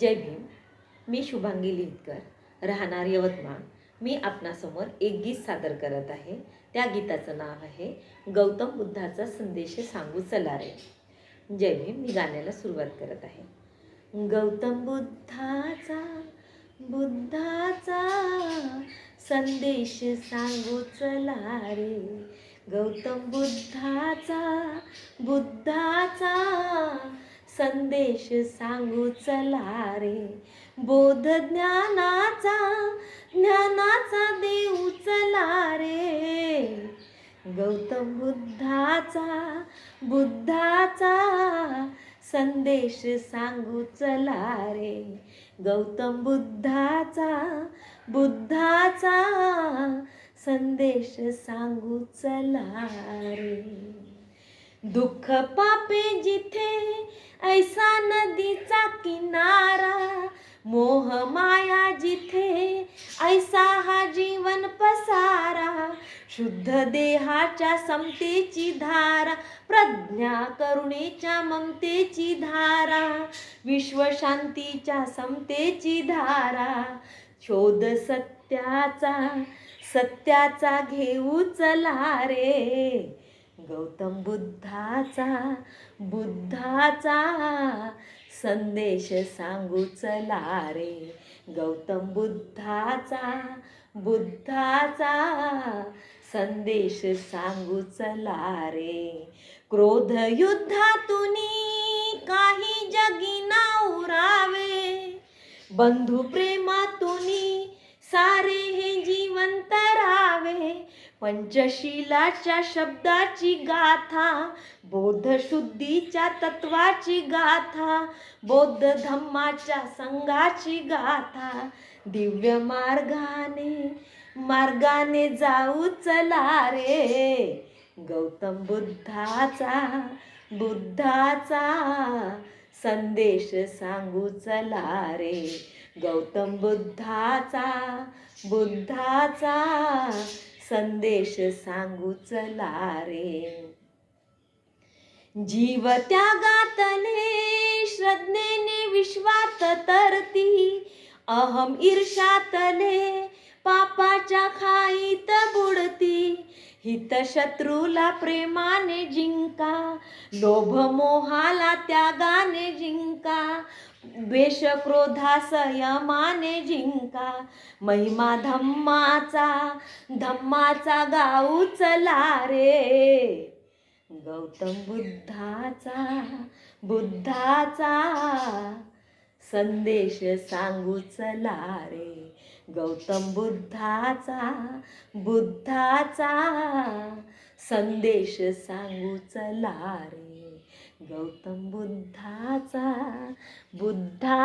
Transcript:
जय भीम. मी शुभांगी लिहितकर राहणार यवतमाळ. मी आपणासमोर एक गीत सादर करत आहे. त्या गीताचं नाव आहे गौतम बुद्धाचा संदेश सांगू चला रे जय भीम मी गाण्याला सुरुवात करत आहे. गौतम बुद्धाचा बुद्धाचा संदेश सांगू चला रे गौतम बुद्धाचा बुद्धाचा संदेश सांगू चला रे. बोध ज्ञानाचा ज्ञानाचा देऊ चला रे. गौतम बुद्धाचा बुद्धाचा संदेश सांगू चला रे. गौतम बुद्धाचा बुद्धाचा संदेश सांगू चला रे. दुःख पापे जिथे ऐसा नदीचा किनारा मोह माया जिथे ऐसा हा जीवन पसारा शुद्ध देहाच्या समतेची धारा प्रज्ञा करुणेच्या ममतेची धारा विश्वशांतीच्या समतेची धारा शोध सत्याचा सत्याचा घेऊ चला रे. गौतम बुद्धाचा बुद्धाचा संदेश सांगू चला रे. गौतम बुद्धाचा बुद्धाचा संदेश सांगू चला रे. क्रोध युद्धातून काही जगी उरावे बंधू प्रेमातून सारे पंचशीलाच्या शब्दाची गाथा बौद्ध शुद्धीच्या तत्वाची गाथा बौद्ध धम्माच्या संघाची गाथा. दिव्य मार्गाने मार्गाने जाऊ चला रे. गौतम बुद्धाचा बुद्धाचा संदेश सांगू चला रे. गौतम बुद्धाचा बुद्धाचा संदेश सांगू चला रे. जीव त्यागातले श्रद्धेने विश्वात तरती. अहम ईर्षातले पापाच्या खाईत बुडती. हित शत्रूला प्रेमाने जिंका लोभ मोहाला त्यागाने जिंका. द्वेष क्रोधा संयमाने जिंका महिमा धम्माचा धम्माचा गाऊ चला रे. गौतम बुद्धाचा बुद्धाचा संदेश सांगू चला रे. गौतम बुद्धाचा बुद्धाचा संदेश सांगू चला रे. गौतम बुद्धाचा बुद्धा